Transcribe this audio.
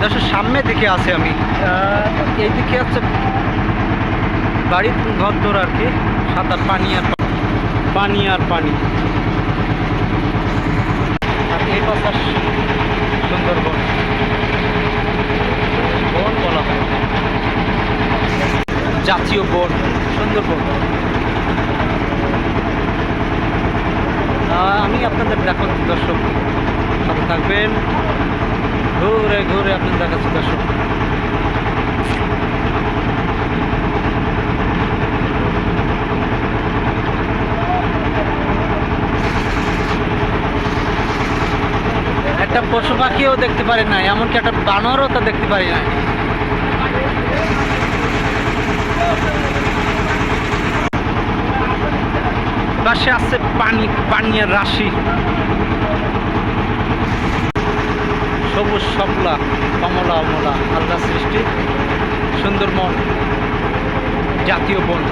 দেশের সামনে দিকে আছে আমি। এই দিকে হচ্ছে বাড়ির ঘর আর কি সাঁতার পানি আর পানি। আর পানি। আর এই পাশে সুন্দরবন। বন বলা হয়। জাতীয় বন, সুন্দরবন। আমি আপনাদের দেখুন দর্শক। সাথে থাকবেন। ঘুরে আপনাদের দেখাচ্ছি দর্শক। একটা পশু পাখিও দেখতে পারি না এমনকি একটা বানরও তো দেখতে পারি না পাশে আছে পানি পানীয় রাশি। সবুজ সপলা কমলা অমলা আল্লাহ সৃষ্টি সুন্দরবন জাতীয় বন।